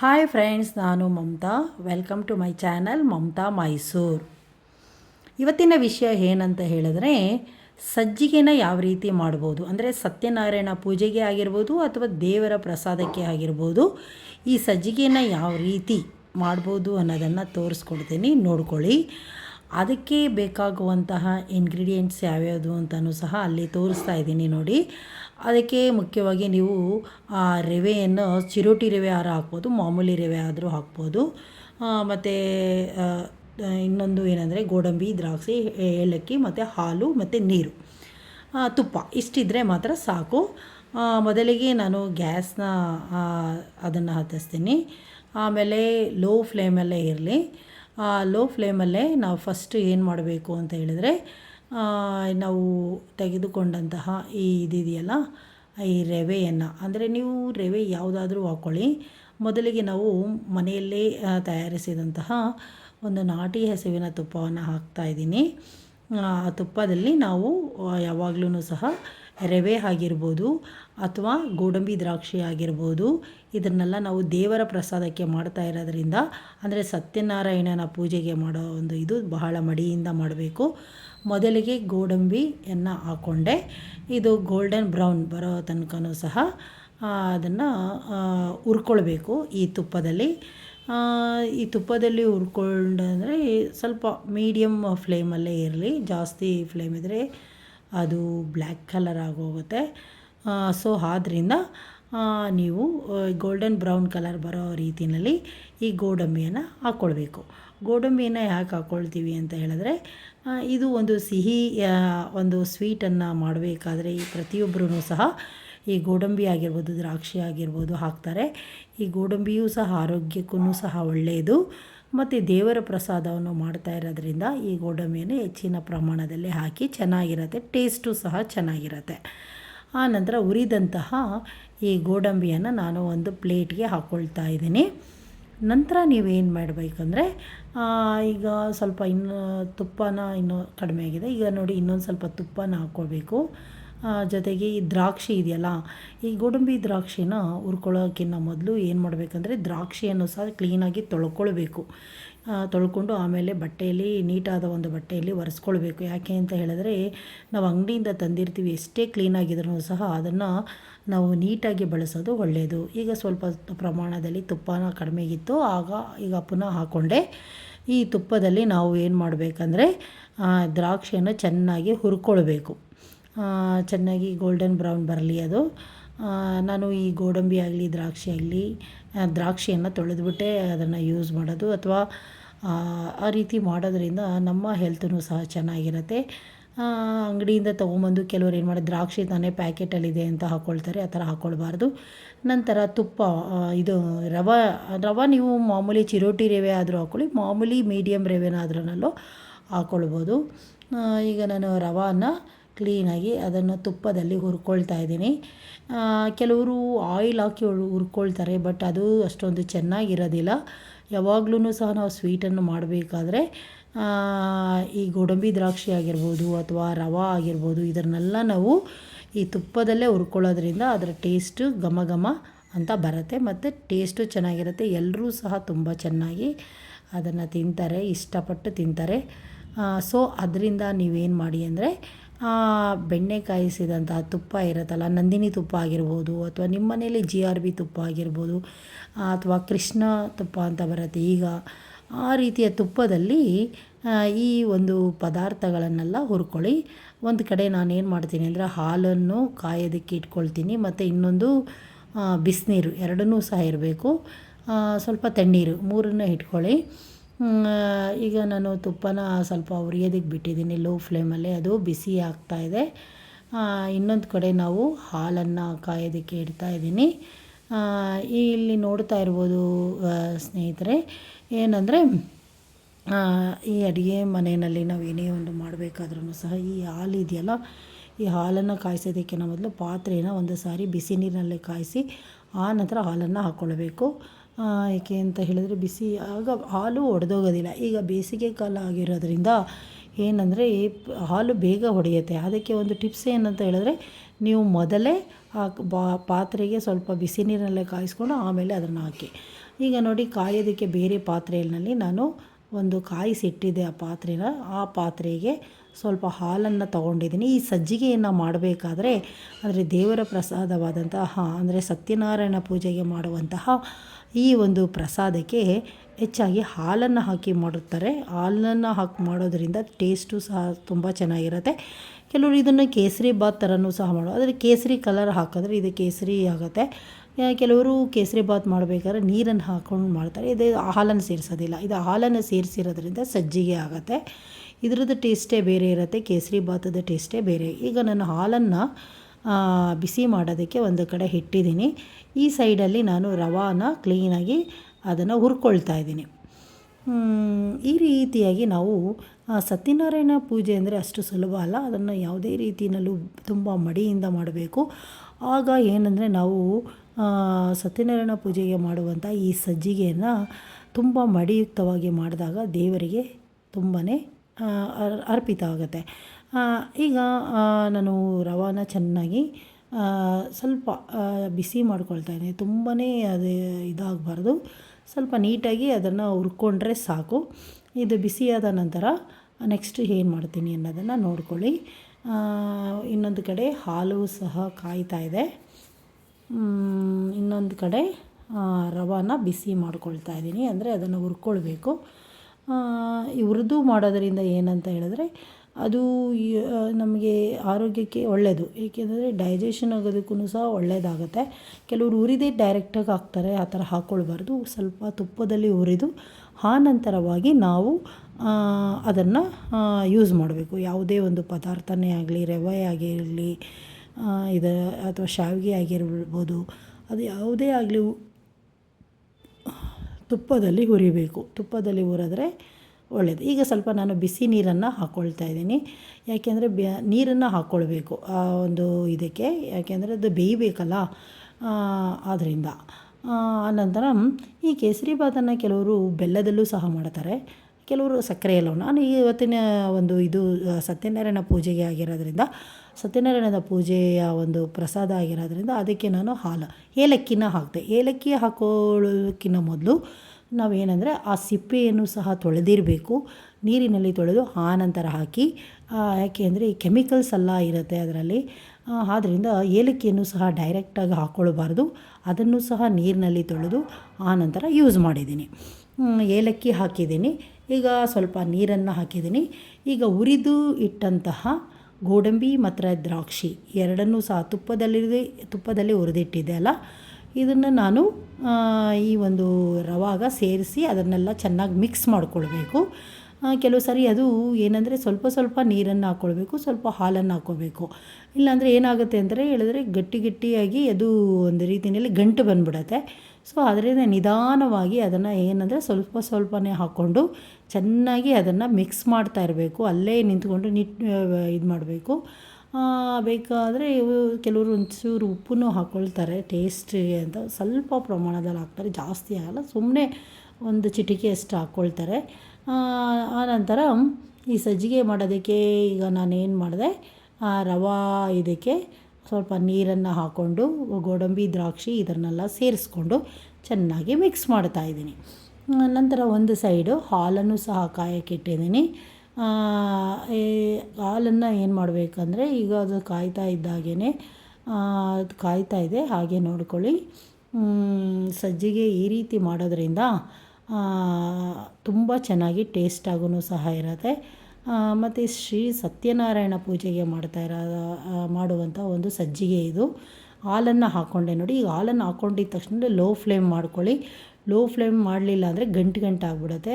Hi friends ನಾನು Mamata. Welcome to my channel Mamata Mysuru. ಇವತ್ತಿನ ವಿಷಯ ಏನಂತ ಹೇಳಿದ್ರೆ, ಸಜ್ಜಿಗೆನ ಯಾವ ರೀತಿ ಮಾಡ್ಬೋದು? ಅಂದರೆ ಸತ್ಯನಾರಾಯಣ ಪೂಜೆಗೆ ಆಗಿರ್ಬೋದು ಅಥವಾ ದೇವರ ಪ್ರಸಾದಕ್ಕೆ ಆಗಿರ್ಬೋದು, ಈ ಸಜ್ಜಿಗೆನ ಯಾವ ರೀತಿ ಮಾಡ್ಬೋದು ಅನ್ನೋದನ್ನು ತೋರಿಸ್ಕೊಡ್ತೀನಿ. ನೋಡ್ಕೊಳ್ಳಿ. ಅದಕ್ಕೆ ಬೇಕಾಗುವಂತಹ ಇಂಗ್ರೀಡಿಯೆಂಟ್ಸ್ ಯಾವ್ಯಾವುದು ಅಂತಲೂ ಸಹ ಅಲ್ಲಿ ತೋರಿಸ್ತಾ ಇದ್ದೀನಿ ನೋಡಿ. ಅದಕ್ಕೆ ಮುಖ್ಯವಾಗಿ ನೀವು, ಆ, ರವೆಯನ್ನು ಚಿರೋಟಿ ರವೆ ಆರ ಹಾಕ್ಬೋದು, ಮಾಮೂಲಿ ರವೆ ಆದರೂ ಹಾಕ್ಬೋದು. ಮತ್ತು ಇನ್ನೊಂದು ಏನಂದರೆ ಗೋಡಂಬಿ, ದ್ರಾಕ್ಷಿ ಏಲಕ್ಕಿ, ಮತ್ತು ಹಾಲು, ಮತ್ತು ನೀರು. ತುಪ್ಪ, ಇಷ್ಟಿದ್ರೆ ಮಾತ್ರ ಸಾಕು. ಮೊದಲಿಗೆ ನಾನು ಗ್ಯಾಸ್ನ ಅದನ್ನು ಹತ್ತಿಸ್ತೀನಿ. ಆಮೇಲೆ ಲೋ ಫ್ಲೇಮಲ್ಲೇ ಇರಲಿ. ಲೋ ಫ್ಲೇಮಲ್ಲೇ ನಾವು ಫಸ್ಟ್ ಏನು ಮಾಡಬೇಕು ಅಂತ ಹೇಳಿದ್ರೆ ನಾವು ತೆಗೆದುಕೊಂಡಂತಹ ಈ ಇದಿದೆಯಲ್ಲ, ಈ ರವೆಯನ್ನು. ಅಂದರೆ ನೀವು ರವೆ ಯಾವುದಾದ್ರೂ ಹಾಕ್ಕೊಳ್ಳಿ ಮೊದಲಿಗೆ ನಾವು ಮನೆಯಲ್ಲೇ ತಯಾರಿಸಿದಂತಹ ಒಂದು ನಾಟಿ ಹಸುವಿನ ತುಪ್ಪವನ್ನು ಹಾಕ್ತಾಯಿದ್ದೀನಿ ಆ ತುಪ್ಪದಲ್ಲಿ ನಾವು ಯಾವಾಗಲೂ ಸಹ ರವೆ ಆಗಿರ್ಬೋದು ಅಥವಾ ಗೋಡಂಬಿ ದ್ರಾಕ್ಷಿ ಆಗಿರ್ಬೋದು, ಇದನ್ನೆಲ್ಲ ನಾವು ದೇವರ ಪ್ರಸಾದಕ್ಕೆ ಮಾಡ್ತಾ ಇರೋದರಿಂದ, ಅಂದರೆ ಸತ್ಯನಾರಾಯಣನ ಪೂಜೆಗೆ ಮಾಡೋ ಒಂದು ಇದು ಬಹಳ ಮಡಿಯಿಂದ ಮಾಡಬೇಕು. ಮೊದಲಿಗೆ ಗೋಡಂಬಿಯನ್ನು ಹಾಕ್ಕೊಂಡೆ ಇದು ಗೋಲ್ಡನ್ ಬ್ರೌನ್ ಬರೋ ತನಕನೂ ಸಹ ಅದನ್ನು ಹುರ್ಕೊಳ್ಬೇಕು ಈ ತುಪ್ಪದಲ್ಲಿ. ಈ ತುಪ್ಪದಲ್ಲಿ ಹುರ್ಕೊಂಡಂದರೆ ಸ್ವಲ್ಪ ಮೀಡಿಯಮ್ ಫ್ಲೇಮಲ್ಲೇ ಇರಲಿ. ಜಾಸ್ತಿ ಫ್ಲೇಮ್ ಇದ್ದರೆ ಅದು ಬ್ಲ್ಯಾಕ್ ಕಲರ್ ಆಗೋಗುತ್ತೆ. ಸೊ ಆದ್ದರಿಂದ ನೀವು ಗೋಲ್ಡನ್ ಬ್ರೌನ್ ಕಲರ್ ಬರೋ ರೀತಿಯಲ್ಲಿ ಈ ಗೋಡಂಬಿಯನ್ನು ಹಾಕ್ಕೊಳ್ಬೇಕು ಗೋಡಂಬಿಯನ್ನು ಯಾಕೆ ಹಾಕ್ಕೊಳ್ತೀವಿ ಅಂತ ಹೇಳಿದ್ರೆ ಇದು ಒಂದು ಸಿಹಿ ಒಂದು ಸ್ವೀಟನ್ನು ಮಾಡಬೇಕಾದ್ರೆ ಈ ಪ್ರತಿಯೊಬ್ಬರೂ ಸಹ ಈ ಗೋಡಂಬಿ ಆಗಿರ್ಬೋದು, ದ್ರಾಕ್ಷಿ ಆಗಿರ್ಬೋದು ಹಾಕ್ತಾರೆ. ಈ ಗೋಡಂಬಿಯೂ ಸಹ ಆರೋಗ್ಯಕ್ಕೂ ಸಹ ಒಳ್ಳೆಯದು. ಮತ್ತು ದೇವರ ಪ್ರಸಾದವನ್ನು ಮಾಡ್ತಾ ಇರೋದ್ರಿಂದ ಈ ಗೋಡಂಬಿಯನ್ನು ಹೆಚ್ಚಿನ ಪ್ರಮಾಣದಲ್ಲಿ ಹಾಕಿ ಚೆನ್ನಾಗಿರುತ್ತೆ ಟೇಸ್ಟು ಸಹ ಚೆನ್ನಾಗಿರುತ್ತೆ. ಆನಂತರ ನಂತರ ಉರಿದಂತಹ ಈ ಗೋಡಂಬಿಯನ್ನು ನಾನು ಒಂದು ಪ್ಲೇಟ್ಗೆ ಹಾಕ್ಕೊಳ್ತಾ ಇದ್ದೀನಿ. ನಂತರ ನೀವೇನು ಮಾಡಬೇಕಂದ್ರೆ ಈಗ ಸ್ವಲ್ಪ ಇನ್ನು ತುಪ್ಪನ ಇನ್ನೂ ಕಡಿಮೆ ಆಗಿದೆ. ಈಗ ನೋಡಿ ಇನ್ನೊಂದು ಸ್ವಲ್ಪ ತುಪ್ಪನ ಹಾಕ್ಕೊಳ್ಬೇಕು ಜೊತೆಗೆ ಈ ದ್ರಾಕ್ಷಿ ಇದೆಯಲ್ಲ, ಈ ಗೋಡಂಬಿ ದ್ರಾಕ್ಷಿನ ಹುರ್ಕೊಳ್ಳೋಕ್ಕಿಂತ ಮೊದಲು ಏನು ಮಾಡಬೇಕಂದ್ರೆ ದ್ರಾಕ್ಷಿಯನ್ನು ಸಹ ಕ್ಲೀನಾಗಿ ತೊಳ್ಕೊಳ್ಬೇಕು. ತೊಳ್ಕೊಂಡು ಆಮೇಲೆ ಬಟ್ಟೆಯಲ್ಲಿ ನೀಟಾದ ಒಂದು ಬಟ್ಟೆಯಲ್ಲಿ ಒರೆಸ್ಕೊಳ್ಬೇಕು. ಯಾಕೆ ಅಂತ ಹೇಳಿದ್ರೆ, ನಾವು ಅಂಗಡಿಯಿಂದ ತಂದಿರ್ತೀವಿ, ಎಷ್ಟೇ ಕ್ಲೀನಾಗಿದ್ರು ಸಹ ಅದನ್ನು ನಾವು ನೀಟಾಗಿ ಬಳಸೋದು ಒಳ್ಳೆಯದು ಈಗ ಸ್ವಲ್ಪ ಪ್ರಮಾಣದಲ್ಲಿ ತುಪ್ಪನ ಕಡಿಮೆಗಿತ್ತು ಆಗ ಈಗ ಪುನಃ ಹಾಕ್ಕೊಂಡೆ ಈ ತುಪ್ಪದಲ್ಲಿ ನಾವು ಏನು ಮಾಡಬೇಕಂದ್ರೆ ದ್ರಾಕ್ಷಿಯನ್ನು ಚೆನ್ನಾಗಿ ಹುರ್ಕೊಳ್ಬೇಕು. ಚೆನ್ನಾಗಿ ಗೋಲ್ಡನ್ ಬ್ರೌನ್ ಬರಲಿ ಅದು. ನಾನು ಈ ಗೋಡಂಬಿ ಆಗಲಿ, ದ್ರಾಕ್ಷಿ ಆಗಲಿ ದ್ರಾಕ್ಷಿಯನ್ನು ತೊಳೆದುಬಿಟ್ಟೇ ಅದನ್ನು ಯೂಸ್ ಮಾಡೋದು ಅಥವಾ ಆ, ರೀತಿ ಮಾಡೋದ್ರಿಂದ ನಮ್ಮ ಹೆಲ್ತೂ ಸಹ ಚೆನ್ನಾಗಿರುತ್ತೆ. ಅಂಗಡಿಯಿಂದ ತೊಗೊಂಬಂದು ಕೆಲವರು ಏನು ಮಾಡೋದು ದ್ರಾಕ್ಷಿ ತಾನೇ ಪ್ಯಾಕೆಟಲ್ಲಿದೆ ಅಂತ ಹಾಕ್ಕೊಳ್ತಾರೆ ಆ ಥರ ಹಾಕ್ಕೊಳ್ಬಾರ್ದು ನಂತರ ತುಪ್ಪ ಇದು ರವೆ ರವೆ ನೀವು ಮಾಮೂಲಿ ಚಿರೋಟಿ ರವೆ ಆದರೂ ಹಾಕ್ಕೊಳ್ಳಿ ಮಾಮೂಲಿ ಮೀಡಿಯಮ್ ರವೆನಾದ್ರೂ ಹಾಕ್ಕೊಳ್ಬೋದು ಈಗ ನಾನು ರವಾನ ಕ್ಲೀನಾಗಿ ಅದನ್ನು ತುಪ್ಪದಲ್ಲಿ ಹುರ್ಕೊಳ್ತಾ ಇದ್ದೀನಿ. ಕೆಲವರು ಆಯಿಲ್ ಹಾಕಿ ಹುರ್- ಹುರ್ಕೊಳ್ತಾರೆ, ಬಟ್ ಅದು ಅಷ್ಟೊಂದು ಚೆನ್ನಾಗಿರೋದಿಲ್ಲ. ಯಾವಾಗ್ಲೂ ಸಹ ನಾವು ಸ್ವೀಟನ್ನು ಮಾಡಬೇಕಾದ್ರೆ ಈ ಗೋಡಂಬಿ ದ್ರಾಕ್ಷಿ ಆಗಿರ್ಬೋದು ಅಥವಾ ರವೆ ಆಗಿರ್ಬೋದು, ಇದನ್ನೆಲ್ಲ ನಾವು ಈ ತುಪ್ಪದಲ್ಲೇ ಹುರ್ಕೊಳ್ಳೋದ್ರಿಂದ ಅದರ ಟೇಸ್ಟು ಘಮ ಘಮ ಅಂತ ಬರುತ್ತೆ. ಮತ್ತು ಟೇಸ್ಟು ಚೆನ್ನಾಗಿರುತ್ತೆ. ಎಲ್ಲರೂ ಸಹ ತುಂಬ ಚೆನ್ನಾಗಿ ಅದನ್ನು ತಿಂತಾರೆ, ಇಷ್ಟಪಟ್ಟು ತಿಂತಾರೆ. ಸೊ, ಅದರಿಂದ ನೀವೇನು ಮಾಡಿ ಅಂದರೆ ಬೆಣ್ಣೆ ಕಾಯಿಸಿದಂಥ ತುಪ್ಪ ಇರುತ್ತಲ್ಲ ನಂದಿನಿ ತುಪ್ಪ ಆಗಿರ್ಬೋದು ಅಥವಾ ನಿಮ್ಮ ಮನೇಲಿ ಜಿ ಆರ್ ಬಿ ತುಪ್ಪ ಆಗಿರ್ಬೋದು ಅಥವಾ ಕೃಷ್ಣ ತುಪ್ಪ ಅಂತ ಬರುತ್ತೆ. ಈಗ ಆ ರೀತಿಯ ತುಪ್ಪದಲ್ಲಿ ಈ ಒಂದು ಪದಾರ್ಥಗಳನ್ನೆಲ್ಲ ಹುರ್ಕೊಳ್ಳಿ. ಒಂದು ಕಡೆ ನಾನೇನು ಮಾಡ್ತೀನಿ ಅಂದರೆ ಹಾಲನ್ನು ಕಾಯೋದಕ್ಕೆ ಇಟ್ಕೊಳ್ತೀನಿ. ಮತ್ತು ಇನ್ನೊಂದು ಆ, ಬಿಸಿನೀರು ಎರಡನ್ನೂ ಸಹ ಇರಬೇಕು. ಸ್ವಲ್ಪ ತಣ್ಣೀರು ಮೂರನ್ನು ಇಟ್ಕೊಳ್ಳಿ. ಈಗ ನಾನು ತುಪ್ಪನ ಸ್ವಲ್ಪ ಉರಿಯೋದಕ್ಕೆ ಬಿಟ್ಟಿದ್ದೀನಿ ಲೋ ಫ್ಲೇಮಲ್ಲಿ ಅದು ಬಿಸಿ ಆಗ್ತಾ ಇದೆ. ಇನ್ನೊಂದು ಕಡೆ ನಾವು ಹಾಲನ್ನು ಕಾಯೋದಕ್ಕೆ ಇಡ್ತಾ ಇದ್ದೀನಿ. ಇಲ್ಲಿ ನೋಡ್ತಾ ಇರ್ಬೋದು ಸ್ನೇಹಿತರೆ, ಏನಂದರೆ ಈ ಅಡುಗೆ ಮನೆಯಲ್ಲಿ ನಾವು ಏನೇ ಒಂದು ಮಾಡಬೇಕಾದ್ರೂ ಸಹ ಈ ಹಾಲು ಇದೆಯಲ್ಲ, ಈ ಹಾಲನ್ನು ಕಾಯಿಸೋದಕ್ಕಿಂತ ಮೊದಲು ಪಾತ್ರೆನ ಒಂದು ಸಾರಿ ಬಿಸಿ ನೀರಿನಲ್ಲಿ ಕಾಯಿಸಿ, ಆ ನಂತರ ಹಾಲನ್ನು ಹಾಕ್ಕೊಳ್ಬೇಕು ಏಕೆ ಅಂತ ಹೇಳಿದ್ರೆ ಬಿಸಿ ಆಗ ಹಾಲು ಒಡೆದೋಗೋದಿಲ್ಲ. ಈಗ ಬೇಸಿಗೆ ಕಾಲ ಆಗಿರೋದ್ರಿಂದ ಏನಂದರೆ ಹಾಲು ಬೇಗ ಹೊಡೆಯುತ್ತೆ. ಅದಕ್ಕೆ ಒಂದು ಟಿಪ್ಸ್ ಏನಂತ ಹೇಳಿದ್ರೆ ನೀವು ಮೊದಲೇ ಆ ಬಾ, ಪಾತ್ರೆಗೆ ಸ್ವಲ್ಪ ಬಿಸಿ ನೀರಲ್ಲೇ ಕಾಯಿಸ್ಕೊಂಡು ಆಮೇಲೆ ಅದನ್ನು ಹಾಕಿ. ಈಗ ನೋಡಿ ಕಾಯೋದಕ್ಕೆ ಬೇರೆ ಪಾತ್ರೆಯಲ್ಲಿ ನಾನು ಒಂದು ಕಾಯಿಸಿಟ್ಟಿದ್ದೆ ಆ ಪಾತ್ರೆನ. ಆ ಪಾತ್ರೆಗೆ ಸ್ವಲ್ಪ ಹಾಲನ್ನು ತೊಗೊಂಡಿದ್ದೀನಿ. ಈ ಸಜ್ಜಿಗೆಯನ್ನು ಮಾಡಬೇಕಾದ್ರೆ ಅಂದರೆ ದೇವರ ಪ್ರಸಾದವಾದಂತಹ, ಅಂದರೆ ಸತ್ಯನಾರಾಯಣ ಪೂಜೆಗೆ ಮಾಡುವಂತಹ ಈ ಒಂದು ಪ್ರಸಾದಕ್ಕೆ ಹೆಚ್ಚಾಗಿ ಹಾಲನ್ನು ಹಾಕಿ ಮಾಡುತ್ತಾರೆ. ಹಾಲನ್ನು ಹಾಕಿ ಮಾಡೋದರಿಂದ ಟೇಸ್ಟು ಸಹ ತುಂಬ ಚೆನ್ನಾಗಿರುತ್ತೆ. ಕೆಲವರು ಇದನ್ನು ಕೇಸರಿ ಬಾತ್ ಥರನೂ ಸಹ ಮಾಡೋ ಆದರೆ ಕೇಸರಿ ಕಲರ್ ಹಾಕಿದ್ರೆ ಇದು ಕೇಸರಿ ಆಗುತ್ತೆ. ಕೆಲವರು ಕೇಸರಿ ಬಾತ್ ಮಾಡಬೇಕಾದ್ರೆ ನೀರನ್ನು ಹಾಕೊಂಡು ಮಾಡ್ತಾರೆ. ಇದು ಹಾಲನ್ನು ಸೇರಿಸೋದಿಲ್ಲ. ಇದು ಹಾಲನ್ನು ಸೇರಿಸಿರೋದ್ರಿಂದ ಸಜ್ಜಿಗೆ ಆಗುತ್ತೆ. ಇದರದ್ದು ಟೇಸ್ಟೇ ಬೇರೆ ಇರುತ್ತೆ. ಕೇಸರಿ ಬಾತದ ಟೇಸ್ಟೇ ಬೇರೆ. ಈಗ ನಾನು ಹಾಲನ್ನು ಬಿಸಿ ಮಾಡೋದಕ್ಕೆ ಒಂದು ಕಡೆ ಇಟ್ಟಿದ್ದೀನಿ. ಈ ಸೈಡಲ್ಲಿ ನಾನು ರವಾನ ಕ್ಲೀನಾಗಿ ಅದನ್ನು ಹುರ್ಕೊಳ್ತಾ ಇದ್ದೀನಿ. ಈ ರೀತಿಯಾಗಿ ನಾವು ಸತ್ಯನಾರಾಯಣ ಪೂಜೆ ಅಂದರೆ ಅಷ್ಟು ಸುಲಭ ಅಲ್ಲ. ಅದನ್ನು ಯಾವುದೇ ರೀತಿಯಲ್ಲೂ ತುಂಬ ಮಡಿಯಿಂದ ಮಾಡಬೇಕು. ಆಗ ಏನಂದರೆ ನಾವು ಸತ್ಯನಾರಾಯಣ ಪೂಜೆಗೆ ಮಾಡುವಂಥ ಈ ಸಜ್ಜಿಗೆಯನ್ನು ತುಂಬ ಮಡಿಯುಕ್ತವಾಗಿ ಮಾಡಿದಾಗ ದೇವರಿಗೆ ತುಂಬಾ ಅರ್ಪಿತ ಆಗುತ್ತೆ. ಈಗ ನಾನು ರವಾನ ಚೆನ್ನಾಗಿ ಸ್ವಲ್ಪ ಬಿಸಿ ಮಾಡ್ಕೊಳ್ತಾ ಇದ್ದೀನಿ. ತುಂಬಾ ಅದು ಇದಾಗಬಾರ್ದು. ಸ್ವಲ್ಪ ನೀಟಾಗಿ ಅದನ್ನು ಹುರ್ಕೊಂಡ್ರೆ ಸಾಕು. ಇದು ಬಿಸಿಯಾದ ನಂತರ ನೆಕ್ಸ್ಟ್ ಏನು ಮಾಡ್ತೀನಿ ಅನ್ನೋದನ್ನು ನೋಡ್ಕೊಳ್ಳಿ. ಇನ್ನೊಂದು ಕಡೆ ಹಾಲು ಸಹ ಕಾಯ್ತಾ ಇದೆ. ಇನ್ನೊಂದು ಕಡೆ ರವಾನ ಬಿಸಿ ಮಾಡ್ಕೊಳ್ತಾ ಇದ್ದೀನಿ. ಅಂದರೆ ಅದನ್ನು ಹುರ್ಕೊಳ್ಬೇಕು. ಹುರಿದು ಮಾಡೋದರಿಂದ ಏನಂತ ಹೇಳಿದ್ರೆ ಅದು ನಮಗೆ ಆರೋಗ್ಯಕ್ಕೆ ಒಳ್ಳೆಯದು ಏಕೆಂದರೆ ಡೈಜೆಷನ್ ಆಗೋದಕ್ಕೂ ಸಹ ಒಳ್ಳೆಯದಾಗುತ್ತೆ ಕೆಲವರು ಹುರಿದೇ ಡೈರೆಕ್ಟಾಗಿ ಹಾಕ್ತಾರೆ, ಆ ಥರ ಹಾಕ್ಕೊಳ್ಬಾರ್ದು ಸ್ವಲ್ಪ ತುಪ್ಪದಲ್ಲಿ ಹುರಿದು ಆನಂತರವಾಗಿ ನಾವು ಅದನ್ನು ಯೂಸ್ ಮಾಡಬೇಕು. ಯಾವುದೇ ಒಂದು ಪದಾರ್ಥನೇ ಆಗಲಿ, ರವೆ ಆಗಿರಲಿ ಇದು, ಅಥವಾ ಶಾವಿಗೆ ಆಗಿರ್ಬೋದು, ಅದು ಯಾವುದೇ ಆಗಲಿ ತುಪ್ಪದಲ್ಲಿ ಹುರಿಬೇಕು ತುಪ್ಪದಲ್ಲಿ ಹುರಿದ್ರೆ ಒಳ್ಳೆಯದು ಈಗ ಸ್ವಲ್ಪ ನಾನು ಬಿಸಿ ನೀರನ್ನು ಹಾಕ್ಕೊಳ್ತಾ ಇದ್ದೀನಿ. ಯಾಕೆಂದರೆ ಬೆ ನೀರನ್ನು ಹಾಕ್ಕೊಳ್ಬೇಕು ಆ, ಒಂದು ಇದಕ್ಕೆ. ಯಾಕೆಂದರೆ ಅದು ಬೇಯಬೇಕಲ್ಲ ಆದ್ದರಿಂದ ಆನಂತರ ಈ ಕೇಸರಿ ಭಾತನ್ನು ಕೆಲವರು ಬೆಲ್ಲದಲ್ಲೂ ಸಹ ಮಾಡ್ತಾರೆ. ಕೆಲವರು ಸಕ್ಕರೆ ಸಕ್ಕರೆಯಲ್ಲೂ ನಾನು ಇವತ್ತಿನ ಒಂದು ಇದು ಸತ್ಯನಾರಾಯಣ ಪೂಜೆಗೆ ಆಗಿರೋದ್ರಿಂದ ಸತ್ಯನಾರಾಯಣದ ಪೂಜೆಯ ಒಂದು ಪ್ರಸಾದ ಆಗಿರೋದ್ರಿಂದ ಅದಕ್ಕೆ ನಾನು ಹಾಲು, ಏಲಕ್ಕಿನ ಹಾಕಿದೆ. ಏಲಕ್ಕಿ ಹಾಕೋಳೋಕ್ಕಿಂತ ಮೊದಲು ನಾವೇನಂದರೆ ಆ ಸಿಪ್ಪೆಯನ್ನು ಸಹ ತೊಳೆದಿರಬೇಕು. ನೀರಿನಲ್ಲಿ ತೊಳೆದು ಆ ನಂತರ ಹಾಕಿ ಯಾಕೆ ಅಂದರೆ ಈ ಕೆಮಿಕಲ್ಸ್ ಎಲ್ಲ ಇರುತ್ತೆ ಅದರಲ್ಲಿ. ಆದ್ದರಿಂದ ಏಲಕ್ಕಿಯನ್ನು ಸಹ ಡೈರೆಕ್ಟಾಗಿ ಹಾಕ್ಕೊಳ್ಬಾರ್ದು ಅದನ್ನು ಸಹ ನೀರಿನಲ್ಲಿ ತೊಳೆದು ಆ ನಂತರ ಯೂಸ್ ಮಾಡಿದ್ದೀನಿ. ಏಲಕ್ಕಿ ಹಾಕಿದ್ದೀನಿ. ಈಗ ಸ್ವಲ್ಪ ನೀರನ್ನು ಹಾಕಿದ್ದೀನಿ. ಈಗ ಉರಿದು ಇಟ್ಟಂತಹ ಗೋಡಂಬಿ ಮತ್ತು ದ್ರಾಕ್ಷಿ ಎರಡನ್ನೂ ಸಹ ತುಪ್ಪದಲ್ಲಿ ತುಪ್ಪದಲ್ಲಿ ಹುರಿದಿಟ್ಟಿದ್ದೆ ಅಲ್ಲ. ಇದನ್ನು ನಾನು ಈ ಒಂದು ರವಾಗ ಸೇರಿಸಿ ಅದನ್ನೆಲ್ಲ ಚೆನ್ನಾಗಿ ಮಿಕ್ಸ್ ಮಾಡಿಕೊಳ್ಬೇಕು. ಕೆಲವು ಸಾರಿ ಅದು ಏನಂದರೆ ಸ್ವಲ್ಪ ಸ್ವಲ್ಪ ನೀರನ್ನು ಹಾಕ್ಕೊಳ್ಬೇಕು ಸ್ವಲ್ಪ ಹಾಲನ್ನು ಹಾಕ್ಕೋಬೇಕು ಇಲ್ಲಾಂದರೆ ಏನಾಗುತ್ತೆ ಅಂದರೆ ಹೇಳಿದ್ರೆ ಗಟ್ಟಿ ಗಟ್ಟಿಯಾಗಿ ಅದು ಒಂದು ರೀತಿಯಲ್ಲಿ ಗಂಟು ಬಂದ್ಬಿಡತ್ತೆ. ಸೊ ಅದರಿಂದ ನಿಧಾನವಾಗಿ ಅದನ್ನು ಏನಂದರೆ ಸ್ವಲ್ಪ ಸ್ವಲ್ಪನೇ ಹಾಕ್ಕೊಂಡು ಚೆನ್ನಾಗಿ ಅದನ್ನು ಮಿಕ್ಸ್ ಮಾಡ್ತಾ ಇರಬೇಕು. ಅಲ್ಲೇ ನಿಂತ್ಕೊಂಡು ನಿಟ್ ಇದು ಮಾಡಬೇಕು ಬೇಕಾದರೆ ಕೆಲವರು ಒಂಚೂರು ಉಪ್ಪನ್ನು ಹಾಕ್ಕೊಳ್ತಾರೆ ಟೇಸ್ಟಿಗೆ ಅಂತ. ಸ್ವಲ್ಪ ಪ್ರಮಾಣದಲ್ಲಿ ಹಾಕ್ತಾರೆ, ಜಾಸ್ತಿ ಆಗಲ್ಲ. ಸುಮ್ಮನೆ ಒಂದು ಚಿಟಿಕೆಯಷ್ಟು ಹಾಕ್ಕೊಳ್ತಾರೆ ಆನಂತರ ಈ ಸಜ್ಜಿಗೆ ಮಾಡೋದಕ್ಕೆ ಈಗ ನಾನೇನು ಮಾಡಿದೆ ರವಾ ಇದಕ್ಕೆ ಸ್ವಲ್ಪ ನೀರನ್ನು ಹಾಕ್ಕೊಂಡು ಗೋಡಂಬಿ, ದ್ರಾಕ್ಷಿ ಇದನ್ನೆಲ್ಲ ಸೇರಿಸ್ಕೊಂಡು ಚೆನ್ನಾಗಿ ಮಿಕ್ಸ್ ಮಾಡ್ತಾ ಇದ್ದೀನಿ. ನಂತರ ಒಂದು ಸೈಡು ಹಾಲನ್ನು ಸಹ ಕಾಯಕ್ಕಿಟ್ಟಿದ್ದೀನಿ ಈ ಹಾಲನ್ನು ಏನು ಮಾಡಬೇಕಂದ್ರೆ ಈಗ ಅದು ಕಾಯ್ತಾ ಇದ್ದಾಗೇ ಅದು ಕಾಯ್ತಾ ಇದೆ, ಹಾಗೆ ನೋಡ್ಕೊಳ್ಳಿ. ಸಜ್ಜಿಗೆ ಈ ರೀತಿ ಮಾಡೋದ್ರಿಂದ ತುಂಬ ಚೆನ್ನಾಗಿ ಟೇಸ್ಟಾಗೂ ಸಹ ಇರುತ್ತೆ. ಮತ್ತು ಶ್ರೀ ಸತ್ಯನಾರಾಯಣ ಪೂಜೆಗೆ ಮಾಡ್ತಾ ಇರೋ ಮಾಡುವಂಥ ಒಂದು ಸಜ್ಜಿಗೆ ಇದು. ಹಾಲನ್ನು ಹಾಕ್ಕೊಂಡೆ ನೋಡಿ ಈಗ ಹಾಲನ್ನು ಹಾಕ್ಕೊಂಡಿದ್ದ ತಕ್ಷಣ ಲೋ ಫ್ಲೇಮ್ ಮಾಡ್ಕೊಳ್ಳಿ. ಲೋ ಫ್ಲೇಮ್ ಮಾಡಲಿಲ್ಲ ಅಂದರೆ ಗಂಟು ಗಂಟು ಆಗ್ಬಿಡುತ್ತೆ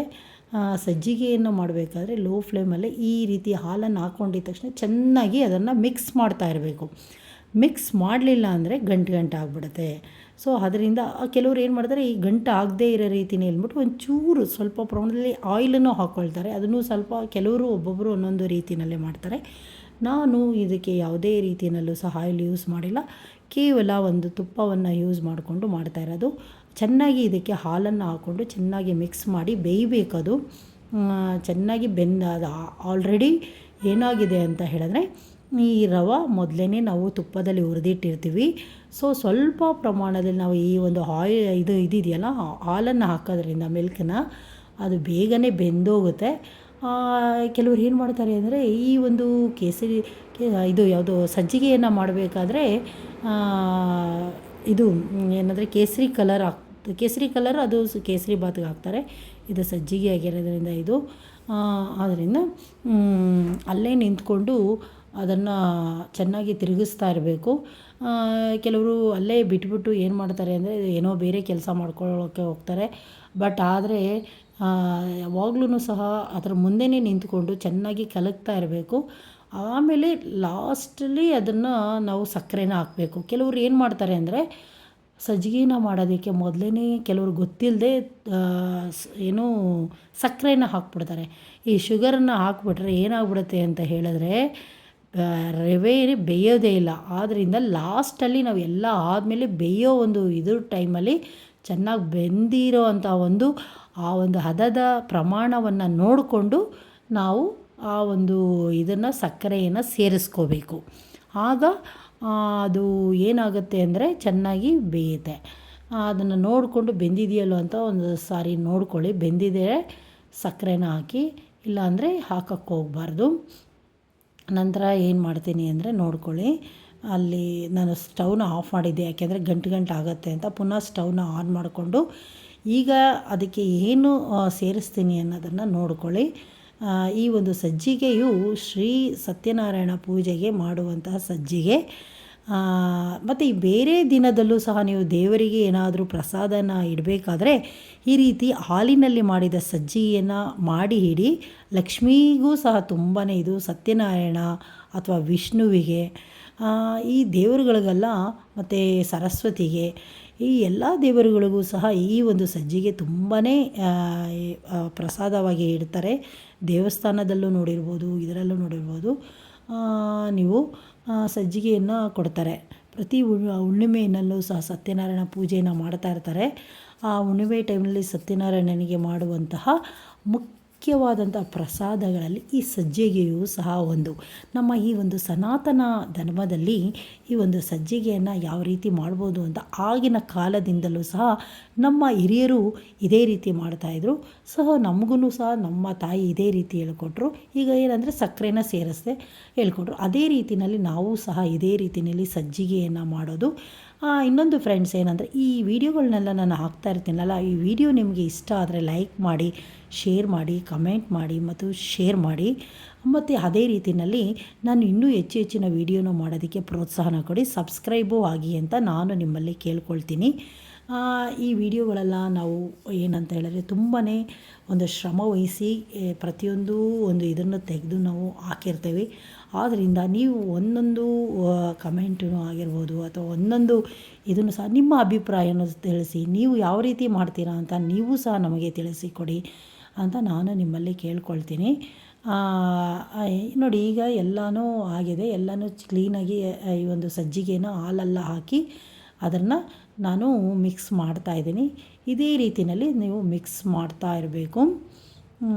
ಸಜ್ಜಿಗೆಯನ್ನು ಮಾಡಬೇಕಾದ್ರೆ ಲೋ ಫ್ಲೇಮಲ್ಲಿ ಈ ರೀತಿ ಹಾಲನ್ನು ಹಾಕ್ಕೊಂಡಿದ್ದ ತಕ್ಷಣ ಚೆನ್ನಾಗಿ ಅದನ್ನು ಮಿಕ್ಸ್ ಮಾಡ್ತಾ ಇರಬೇಕು. ಮಿಕ್ಸ್ ಮಾಡಲಿಲ್ಲ ಅಂದರೆ ಗಂಟು ಗಂಟು ಆಗಿಬಿಡುತ್ತೆ. ಸೊ ಅದರಿಂದ ಕೆಲವ್ರು ಏನು ಮಾಡ್ತಾರೆ, ಈ ಗಂಟು ಆಗದೇ ಇರೋ ರೀತಿನೇ ಹೇಳ್ಬಿಟ್ಟು ಒಂಚೂರು ಸ್ವಲ್ಪ ಪ್ರಮಾಣದಲ್ಲಿ ಆಯಿಲನ್ನು ಹಾಕ್ಕೊಳ್ತಾರೆ ಅದನ್ನು ಸ್ವಲ್ಪ ಕೆಲವರು ಒಬ್ಬೊಬ್ಬರು ಒಂದೊಂದು ರೀತಿಯಲ್ಲೇ ಮಾಡ್ತಾರೆ. ನಾನು ಇದಕ್ಕೆ ಯಾವುದೇ ರೀತಿಯಲ್ಲೂ ಸಹ ಇಲ್ಲಿ ಯೂಸ್ ಮಾಡಿಲ್ಲ. ಕೇವಲ ಒಂದು ತುಪ್ಪವನ್ನು ಯೂಸ್ ಮಾಡಿಕೊಂಡು ಮಾಡ್ತಾ ಇರೋದು. ಚೆನ್ನಾಗಿ ಇದಕ್ಕೆ ಹಾಲನ್ನು ಹಾಕ್ಕೊಂಡು ಚೆನ್ನಾಗಿ ಮಿಕ್ಸ್ ಮಾಡಿ ಬೇಯಬೇಕದು. ಚೆನ್ನಾಗಿ ಬೆಂದ ಆಲ್ರೆಡಿ ಏನಾಗಿದೆ ಅಂತ ಹೇಳಿದ್ರೆ, ಈ ರವೆ ಮೊದಲೇ ನಾವು ತುಪ್ಪದಲ್ಲಿ ಹುರಿದಿಟ್ಟಿರ್ತೀವಿ. ಸೊ ಸ್ವಲ್ಪ ಪ್ರಮಾಣದಲ್ಲಿ ನಾವು ಈ ಒಂದು ಆಯ್ ಇದು ಇದಿದೆಯಲ್ಲ, ಹಾಲನ್ನು ಹಾಕೋದ್ರಿಂದ ಮಿಲ್ಕನ್ನ ಅದು ಬೇಗನೆ ಬೆಂದೋಗುತ್ತೆ. ಕೆಲವ್ರು ಏನು ಮಾಡ್ತಾರೆ ಅಂದರೆ ಈ ಒಂದು ಕೇಸರಿ ಇದು ಯಾವುದು ಸಜ್ಜಿಗೆಯನ್ನು ಮಾಡಬೇಕಾದ್ರೆ ಇದು ಏನಂದರೆ ಕೇಸರಿ ಕಲರ್ ಹಾಕ್, ಕೇಸರಿ ಕಲರ್ ಅದು ಕೇಸರಿ ಬಾತ್ಗೆ ಹಾಕ್ತಾರೆ. ಇದು ಸಜ್ಜಿಗೆ ಆಗಿರೋದ್ರಿಂದ ಇದು. ಆದ್ದರಿಂದ ಅಲ್ಲೇ ನಿಂತ್ಕೊಂಡು ಅದನ್ನು ಚೆನ್ನಾಗಿ ತಿರುಗಿಸ್ತಾ ಇರಬೇಕು. ಕೆಲವರು ಅಲ್ಲೇ ಬಿಟ್ಬಿಟ್ಟು ಏನು ಮಾಡ್ತಾರೆ ಅಂದರೆ ಏನೋ ಬೇರೆ ಕೆಲಸ ಮಾಡ್ಕೊಳ್ಳೋಕ್ಕೆ ಹೋಗ್ತಾರೆ. ಬಟ್ ಆದರೆ ಯಾವಾಗ್ಲೂ ಸಹ ಅದರ ಮುಂದೆನೇ ನಿಂತ್ಕೊಂಡು ಚೆನ್ನಾಗಿ ಕಲಕ್ತಾ ಇರಬೇಕು. ಆಮೇಲೆ ಲಾಸ್ಟಲ್ಲಿ ಅದನ್ನು ನಾವು ಸಕ್ಕರೆನ ಹಾಕಬೇಕು. ಕೆಲವರು ಏನು ಮಾಡ್ತಾರೆ ಅಂದರೆ ಸಜ್ಜಿಗೆನ ಮಾಡೋದಕ್ಕೆ ಮೊದಲೇ ಕೆಲವರು ಗೊತ್ತಿಲ್ಲದೆ ಏನು ಸಕ್ಕರೆನ ಹಾಕ್ಬಿಡ್ತಾರೆ. ಈ ಶುಗರನ್ನು ಹಾಕ್ಬಿಟ್ರೆ ಏನಾಗ್ಬಿಡುತ್ತೆ ಅಂತ ಹೇಳಿದ್ರೆ ರವೆ ಬೇಯೋದೇ ಇಲ್ಲ. ಆದ್ದರಿಂದ ಲಾಸ್ಟಲ್ಲಿ ನಾವು ಎಲ್ಲ ಆದಮೇಲೆ ಬೇಯೋ ಒಂದು ಇದ್ರ ಟೈಮಲ್ಲಿ ಚೆನ್ನಾಗಿ ಬೆಂದಿರೋ ಒಂದು ಆ ಒಂದು ಹದದ ಪ್ರಮಾಣವನ್ನು ನೋಡಿಕೊಂಡು ನಾವು ಆ ಒಂದು ಇದನ್ನು ಸಕ್ಕರೆಯನ್ನು ಸೇರಿಸ್ಕೋಬೇಕು. ಆಗ ಅದು ಏನಾಗುತ್ತೆ ಅಂದರೆ ಚೆನ್ನಾಗಿ ಬೇಯುತ್ತೆ. ಅದನ್ನು ನೋಡಿಕೊಂಡು ಬೆಂದಿದೆಯಲ್ಲೋ ಅಂತ ಒಂದು ಸಾರಿ ನೋಡ್ಕೊಳ್ಳಿ. ಬೆಂದಿದೆ ಸಕ್ಕರೆನ ಹಾಕಿ, ಇಲ್ಲಾಂದರೆ ಹಾಕಕ್ಕೆ ಹೋಗಬಾರ್ದು. ನಂತರ ಏನು ಮಾಡ್ತೀನಿ ಅಂದರೆ ನೋಡ್ಕೊಳ್ಳಿ. ಅಲ್ಲಿ ನಾನು ಸ್ಟವ್ನ ಆಫ್ ಮಾಡಿದ್ದೆ. ಯಾಕೆಂದರೆ ಗಂಟು ಗಂಟು ಆಗುತ್ತೆ ಅಂತ. ಪುನಃ ಸ್ಟವ್ನ ಆನ್ ಮಾಡಿಕೊಂಡು ಈಗ ಅದಕ್ಕೆ ಏನು ಸೇರಿಸ್ತೀನಿ ಅನ್ನೋದನ್ನು ನೋಡ್ಕೊಳ್ಳಿ. ಈ ಒಂದು ಸಜ್ಜಿಗೆಯು ಶ್ರೀ ಸತ್ಯನಾರಾಯಣ ಪೂಜೆಗೆ ಮಾಡುವಂತಹ ಸಜ್ಜಿಗೆ. ಮತ್ತು ಈ ಬೇರೆ ದಿನದಲ್ಲೂ ಸಹ ನೀವು ದೇವರಿಗೆ ಏನಾದರೂ ಪ್ರಸಾದನ ಇಡಬೇಕಾದ್ರೆ ಈ ರೀತಿ ಹಾಲಿನಲ್ಲಿ ಮಾಡಿದ ಸಜ್ಜಿಯನ್ನು ಮಾಡಿ ಇಡಿ. ಲಕ್ಷ್ಮಿಗೂ ಸಹ ತುಂಬಾ ಇದು ಸತ್ಯನಾರಾಯಣ ಅಥವಾ ವಿಷ್ಣುವಿಗೆ ಈ ದೇವರುಗಳಿಗೆಲ್ಲ ಮತ್ತು ಸರಸ್ವತಿಗೆ ಈ ಎಲ್ಲ ದೇವರುಗಳಿಗೂ ಸಹ ಈ ಒಂದು ಸಜ್ಜಿಗೆ ತುಂಬಾ ಪ್ರಸಾದವಾಗಿ ಇಡ್ತಾರೆ. ದೇವಸ್ಥಾನದಲ್ಲೂ ನೋಡಿರ್ಬೋದು, ಇದರಲ್ಲೂ ನೋಡಿರ್ಬೋದು. ನೀವು ಸಜ್ಜಿಗೆಯನ್ನು ಕೊಡ್ತಾರೆ. ಪ್ರತಿ ಹುಣ್- ಹುಣ್ಣಿಮೆಯಲ್ಲೂ ಸಹ ಸತ್ಯನಾರಾಯಣ ಪೂಜೆಯನ್ನು ಮಾಡ್ತಾ ಇರ್ತಾರೆ. ಆ ಹುಣ್ಣಿಮೆ ಟೈಮ್ನಲ್ಲಿ ಸತ್ಯನಾರಾಯಣನಿಗೆ ಮಾಡುವಂತಹ ಮುಖ್ಯವಾದಂಥ ಪ್ರಸಾದಗಳಲ್ಲಿ ಈ ಸಜ್ಜಿಗೆಯು ಸಹ ಒಂದು. ನಮ್ಮ ಈ ಒಂದು ಸನಾತನ ಧರ್ಮದಲ್ಲಿ ಈ ಒಂದು ಸಜ್ಜಿಗೆಯನ್ನು ಯಾವ ರೀತಿ ಮಾಡ್ಬೋದು ಅಂತ ಆಗಿನ ಕಾಲದಿಂದಲೂ ಸಹ ನಮ್ಮ ಹಿರಿಯರು ಇದೇ ರೀತಿ ಮಾಡ್ತಾಯಿದ್ರು ಸಹ ನಮಗೂ ಸಹ ನಮ್ಮ ತಾಯಿ ಇದೇ ರೀತಿ ಹೇಳ್ಕೊಟ್ರು. ಈಗ ಏನಂದರೆ ಸಕ್ಕರೆನ ಸೇರಿಸ್ದೆ ಹೇಳ್ಕೊಟ್ರು. ಅದೇ ರೀತಿಯಲ್ಲಿ ನಾವು ಸಹ ಇದೇ ರೀತಿಯಲ್ಲಿ ಸಜ್ಜಿಗೆಯನ್ನು ಮಾಡೋದು. ಇನ್ನೊಂದು ಫ್ರೆಂಡ್ಸ್ ಏನಂದರೆ, ಈ ವಿಡಿಯೋಗಳನ್ನೆಲ್ಲ ನಾನು ಹಾಕ್ತಾ ಇರ್ತೀನಲ್ಲ, ಈ ವಿಡಿಯೋ ನಿಮಗೆ ಇಷ್ಟ ಆದರೆ ಲೈಕ್ ಮಾಡಿ ಶೇರ್ ಮಾಡಿ ಕಮೆಂಟ್ ಮಾಡಿ ಮತ್ತು ಶೇರ್ ಮಾಡಿ. ಮತ್ತು ಅದೇ ರೀತಿಯಲ್ಲಿ ನಾನು ಇನ್ನೂ ಹೆಚ್ಚು ಹೆಚ್ಚಿನ ವಿಡಿಯೋನ ಮಾಡೋದಕ್ಕೆ ಪ್ರೋತ್ಸಾಹನ ಕೊಡಿ ಸಬ್ಸ್ಕ್ರೈಬು ಆಗಿ ಅಂತ ನಾನು ನಿಮ್ಮಲ್ಲಿ ಕೇಳ್ಕೊಳ್ತೀನಿ. ಈ ವಿಡಿಯೋಗಳೆಲ್ಲ ನಾವು ಏನಂತ ಹೇಳಿದ್ರೆ ತುಂಬಾ ಒಂದು ಶ್ರಮ ವಹಿಸಿ ಪ್ರತಿಯೊಂದು ಒಂದು ಇದನ್ನು ತೆಗೆದು ನಾವು ಹಾಕಿರ್ತೇವೆ. ಆದ್ದರಿಂದ ನೀವು ಒಂದೊಂದು ಕಮೆಂಟೂ ಆಗಿರ್ಬೋದು ಅಥವಾ ಒಂದೊಂದು ಇದನ್ನು ಸಹ ನಿಮ್ಮ ಅಭಿಪ್ರಾಯನ ತಿಳಿಸಿ, ನೀವು ಯಾವ ರೀತಿ ಮಾಡ್ತೀರಾ ಅಂತ ನೀವು ಸಹ ನಮಗೆ ತಿಳಿಸಿಕೊಡಿ ಅಂತ ನಾನು ನಿಮ್ಮಲ್ಲಿ ಕೇಳ್ಕೊಳ್ತೀನಿ. ನೋಡಿ ಈಗ ಎಲ್ಲನೂ ಆಗಿದೆ. ಎಲ್ಲನೂ ಕ್ಲೀನಾಗಿ ಈ ಒಂದು ಸಜ್ಜಿಗೆನ ಹಾಲೆಲ್ಲ ಹಾಕಿ ಅದನ್ನು ನಾನು ಮಿಕ್ಸ್ ಮಾಡ್ತಾ ಇದ್ದೀನಿ. ಇದೇ ರೀತಿಯಲ್ಲಿ ನೀವು ಮಿಕ್ಸ್ ಮಾಡ್ತಾ ಇರಬೇಕು.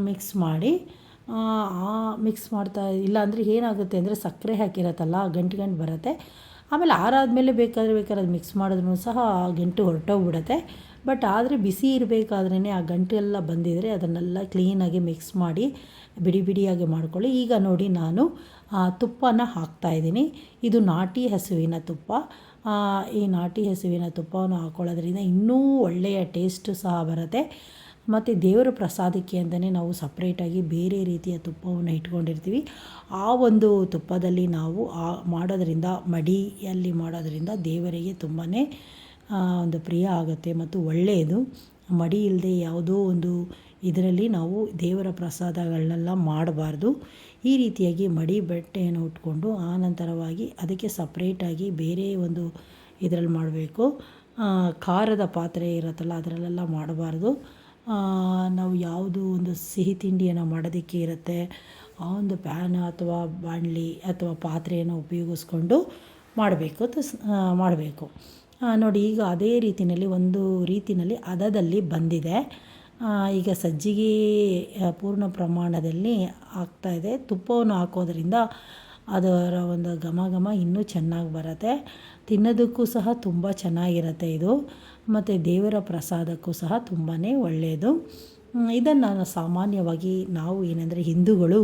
ಮಿಕ್ಸ್ ಮಾಡಿ ಮಿಕ್ಸ್ ಮಾಡ್ತಾ ಇಲ್ಲ ಅಂದರೆ ಏನಾಗುತ್ತೆ ಅಂದರೆ ಸಕ್ಕರೆ ಹಾಕಿರತ್ತಲ್ಲ, ಗಂಟು ಗಂಟು ಬರುತ್ತೆ. ಆಮೇಲೆ ಆರಾದಮೇಲೆ ಬೇಕಾದ್ರೆ ಬೇಕಾದ್ರೆ ಅದು ಮಿಕ್ಸ್ ಮಾಡಿದ್ರೂ ಸಹ ಆ ಗಂಟು ಹೊರಟೋಗ್ಬಿಡುತ್ತೆ. ಬಟ್ ಆದರೆ ಬಿಸಿ ಇರಬೇಕಾದ್ರೇ ಆ ಗಂಟು ಎಲ್ಲ ಬಂದಿದ್ದರೆ ಅದನ್ನೆಲ್ಲ ಕ್ಲೀನಾಗಿ ಮಿಕ್ಸ್ ಮಾಡಿ ಬಿಡಿ ಬಿಡಿಯಾಗಿ ಮಾಡ್ಕೊಳ್ಳಿ. ಈಗ ನೋಡಿ ನಾನು ತುಪ್ಪನ ಹಾಕ್ತಾಯಿದ್ದೀನಿ ಇದು ನಾಟಿ ಹಸುವಿನ ತುಪ್ಪ. ಈ ನಾಟಿ ಹಸುವಿನ ತುಪ್ಪವನ್ನು ಹಾಕ್ಕೊಳ್ಳೋದ್ರಿಂದ ಇನ್ನೂ ಒಳ್ಳೆಯ ಟೇಸ್ಟು ಸಹ ಬರುತ್ತೆ. ಮತ್ತು ದೇವರ ಪ್ರಸಾದಕ್ಕೆ ಅಂತಲೇ ನಾವು ಸಪ್ರೇಟಾಗಿ ಬೇರೆ ರೀತಿಯ ತುಪ್ಪವನ್ನು ಇಟ್ಕೊಂಡಿರ್ತೀವಿ. ಆ ಒಂದು ತುಪ್ಪದಲ್ಲಿ ನಾವು ಆ ಮಾಡೋದರಿಂದ, ಮಡಿಯಲ್ಲಿ ಮಾಡೋದರಿಂದ ದೇವರಿಗೆ ತುಂಬಾ ಒಂದು ಪ್ರಿಯ ಆಗುತ್ತೆ ಮತ್ತು ಒಳ್ಳೆಯದು. ಮಡಿ ಇಲ್ಲದೆ ಯಾವುದೋ ಒಂದು ಇದರಲ್ಲಿ ನಾವು ದೇವರ ಪ್ರಸಾದಗಳನ್ನೆಲ್ಲ ಮಾಡಬಾರ್ದು. ಈ ರೀತಿಯಾಗಿ ಮಡಿ ಬಟ್ಟೆಯನ್ನು ಉಟ್ಕೊಂಡು ಆನಂತರವಾಗಿ ಅದಕ್ಕೆ ಸಪ್ರೇಟಾಗಿ ಬೇರೆ ಒಂದು ಇದರಲ್ಲಿ ಮಾಡಬೇಕು. ಖಾರದ ಪಾತ್ರೆ ಇರುತ್ತಲ್ಲ, ಅದರಲ್ಲೆಲ್ಲ ಮಾಡಬಾರ್ದು. ನಾವು ಯಾವುದು ಒಂದು ಸಿಹಿ ತಿಂಡಿಯನ್ನು ಮಾಡೋದಕ್ಕೆ ಇರುತ್ತೆ. ಆ ಒಂದು ಪ್ಯಾನ್ ಅಥವಾ ಬಾಣಲಿ ಅಥವಾ ಪಾತ್ರೆಯನ್ನು ಉಪಯೋಗಿಸ್ಕೊಂಡು ಮಾಡಬೇಕು ಮಾಡಬೇಕು. ನೋಡಿ ಈಗ ಅದೇ ರೀತಿಯಲ್ಲಿ ಒಂದು ರೀತಿಯಲ್ಲಿ ಹದದಲ್ಲಿ ಬಂದಿದೆ. ಈಗ ಸಜ್ಜಿಗೆ ಪೂರ್ಣ ಪ್ರಮಾಣದಲ್ಲಿ ಆಗ್ತಾಯಿದೆ ತುಪ್ಪವನ್ನು ಹಾಕೋದ್ರಿಂದ ಅದರ ಒಂದು ಘಮ ಘಮ ಇನ್ನೂ ಚೆನ್ನಾಗಿ ಬರುತ್ತೆ. ತಿನ್ನೋದಕ್ಕೂ ಸಹ ತುಂಬ ಚೆನ್ನಾಗಿರುತ್ತೆ ಇದು. ಮತ್ತು ದೇವರ ಪ್ರಸಾದಕ್ಕೂ ಸಹ ತುಂಬಾ ಒಳ್ಳೆಯದು ಇದನ್ನು ಸಾಮಾನ್ಯವಾಗಿ ನಾವು ಏನಂದರೆ ಹಿಂದೂಗಳು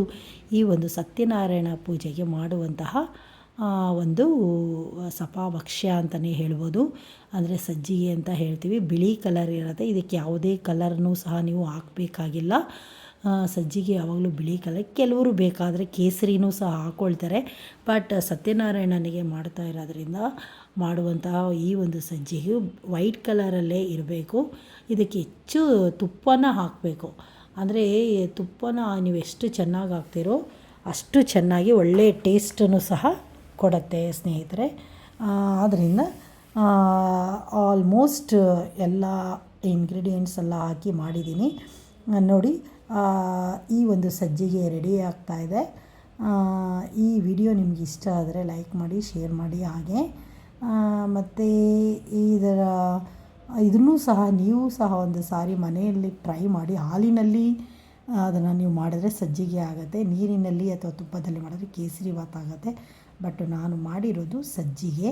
ಈ ಒಂದು ಸತ್ಯನಾರಾಯಣ ಪೂಜೆಗೆ ಮಾಡುವಂತಹ ಒಂದು ಸಪಾಭಕ್ಷ್ಯ ಅಂತಲೇ ಹೇಳ್ಬೋದು. ಅಂದರೆ ಸಜ್ಜಿಗೆ ಅಂತ ಹೇಳ್ತೀವಿ. ಬಿಳಿ ಕಲರ್ ಇರುತ್ತೆ. ಇದಕ್ಕೆ ಯಾವುದೇ ಕಲರ್ನೂ ಸಹ ನೀವು ಹಾಕಬೇಕಾಗಿಲ್ಲ. ಸಜ್ಜಿಗೆ ಯಾವಾಗಲೂ ಬಿಳಿ ಕಲರ್ ಕೆಲವರು ಬೇಕಾದರೆ ಕೇಸರಿನೂ ಸಹ ಹಾಕ್ಕೊಳ್ತಾರೆ ಬಟ್ ಸತ್ಯನಾರಾಯಣನಿಗೆ ಮಾಡ್ತಾ ಇರೋದ್ರಿಂದ ಮಾಡುವಂತಹ ಈ ಒಂದು ಸಜ್ಜಿಗೆ ವೈಟ್ ಕಲರಲ್ಲೇ ಇರಬೇಕು. ಇದಕ್ಕೆ ಹೆಚ್ಚು ತುಪ್ಪನ ಹಾಕಬೇಕು. ಅಂದರೆ ತುಪ್ಪನ ನೀವು ಎಷ್ಟು ಚೆನ್ನಾಗಿ ಹಾಕ್ತಿರೋ ಅಷ್ಟು ಚೆನ್ನಾಗಿ ಒಳ್ಳೆಯ ಟೇಸ್ಟನ್ನು ಸಹ ಕೊಡುತ್ತೆ ಸ್ನೇಹಿತರೆ. ಆದ್ದರಿಂದ ಆಲ್ಮೋಸ್ಟ್ ಎಲ್ಲ ಇಂಗ್ರೀಡಿಯೆಂಟ್ಸ್ ಎಲ್ಲ ಹಾಕಿ ಮಾಡಿದ್ದೀನಿ. ನೋಡಿ ಈ ಒಂದು ಸಜ್ಜಿಗೆ ರೆಡಿ ಆಗ್ತಾ ಇದೆ. ಈ ವಿಡಿಯೋ ನಿಮ್ಗೆ ಇಷ್ಟ ಆದರೆ ಲೈಕ್ ಮಾಡಿ ಶೇರ್ ಮಾಡಿ ಹಾಗೆ. ಮತ್ತು ಇದರ, ಇದನ್ನೂ ಸಹ, ನೀವು ಸಹ ಒಂದು ಸಾರಿ ಮನೆಯಲ್ಲಿ ಟ್ರೈ ಮಾಡಿ, ಹಾಲಿನಲ್ಲಿ ಅದನ್ನು ನೀವು ಮಾಡಿದ್ರೆ ಸಜ್ಜಿಗೆ ಆಗುತ್ತೆ. ನೀರಿನಲ್ಲಿ ಅಥವಾ ತುಪ್ಪದಲ್ಲಿ ಮಾಡಿದ್ರೆ ಕೇಸರಿ ಭಾತ್ ಆಗುತ್ತೆ. ಬಟ್ ನಾನು ಮಾಡಿರೋದು ಸಜ್ಜಿಗೆ.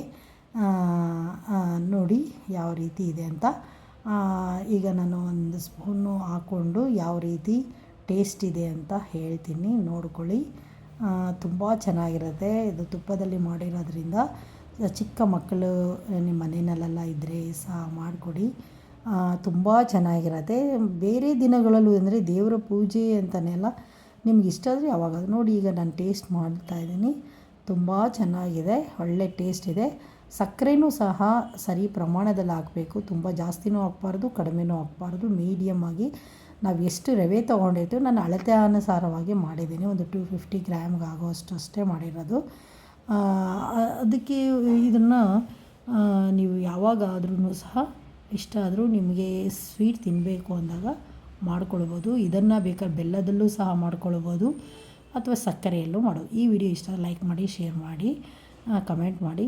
ನೋಡಿ ಯಾವ ರೀತಿ ಇದೆ ಅಂತ. ಈಗ ನಾನು ಒಂದು ಸ್ಪೂನು ಹಾಕ್ಕೊಂಡು ಯಾವ ರೀತಿ ಟೇಸ್ಟ್ ಇದೆ ಅಂತ ಹೇಳ್ತೀನಿ. ನೋಡ್ಕೊಳ್ಳಿ. ತುಂಬ ಚೆನ್ನಾಗಿರುತ್ತೆ. ಇದು ತುಪ್ಪದಲ್ಲಿ ಮಾಡಿರೋದ್ರಿಂದ ಚಿಕ್ಕ ಮಕ್ಕಳು ನಿಮ್ಮ ಮನೆಯಲ್ಲೆಲ್ಲ ಇದ್ದರೆ ಸಹ ಮಾಡಿಕೊಡಿ. ತುಂಬ ಚೆನ್ನಾಗಿರುತ್ತೆ. ಬೇರೆ ದಿನಗಳಲ್ಲೂ ಅಂದರೆ ದೇವರ ಪೂಜೆ ಅಂತಲೇ ಅಲ್ಲ, ನಿಮ್ಗೆ ಇಷ್ಟ ಆದರೆ ಯಾವಾಗ ನೋಡಿ. ಈಗ ನಾನು ಟೇಸ್ಟ್ ಮಾಡ್ತಾಯಿದ್ದೀನಿ ತುಂಬ ಚೆನ್ನಾಗಿದೆ. ಒಳ್ಳೆ ಟೇಸ್ಟ್ ಇದೆ. ಸಕ್ಕರೆನೂ ಸಹ ಸರಿ ಪ್ರಮಾಣದಲ್ಲಿ ಹಾಕಬೇಕು ತುಂಬ ಜಾಸ್ತಿನೂ ಹಾಕ್ಬಾರ್ದು ಕಡಿಮೆನೂ ಹಾಕ್ಬಾರ್ದು ಮೀಡಿಯಮ್ ಆಗಿ ನಾವು ಎಷ್ಟು ರವೆ ತೊಗೊಂಡಿರ್ತೀವಿ ನಾನು ಅಳತೆ ಅನುಸಾರವಾಗಿ ಮಾಡಿದ್ದೀನಿ. ಒಂದು ಟೂ ಫಿಫ್ಟಿ ಗ್ರಾಮ್ಗೆ ಆಗೋಷ್ಟು ಅಷ್ಟೇ ಮಾಡಿರೋದು. ಅದಕ್ಕೆ ಇದನ್ನು ನೀವು ಯಾವಾಗಾದ್ರೂ ಸಹ ಇಷ್ಟ ಆದರೂ ನಿಮಗೆ ಸ್ವೀಟ್ ತಿನ್ನಬೇಕು ಅಂದಾಗ ಮಾಡ್ಕೊಳ್ಬೋದು. ಇದನ್ನು ಬೇಕಾದ್ರೆ ಬೆಲ್ಲದಲ್ಲೂ ಸಹ ಮಾಡ್ಕೊಳ್ಬೋದು. ಅಥವಾ ಸಕ್ಕರೆಯಲ್ಲೂ ಮಾಡೋದು ಈ ವಿಡಿಯೋ ಇಷ್ಟ ಲೈಕ್ ಮಾಡಿ ಶೇರ್ ಮಾಡಿ ಕಮೆಂಟ್ ಮಾಡಿ.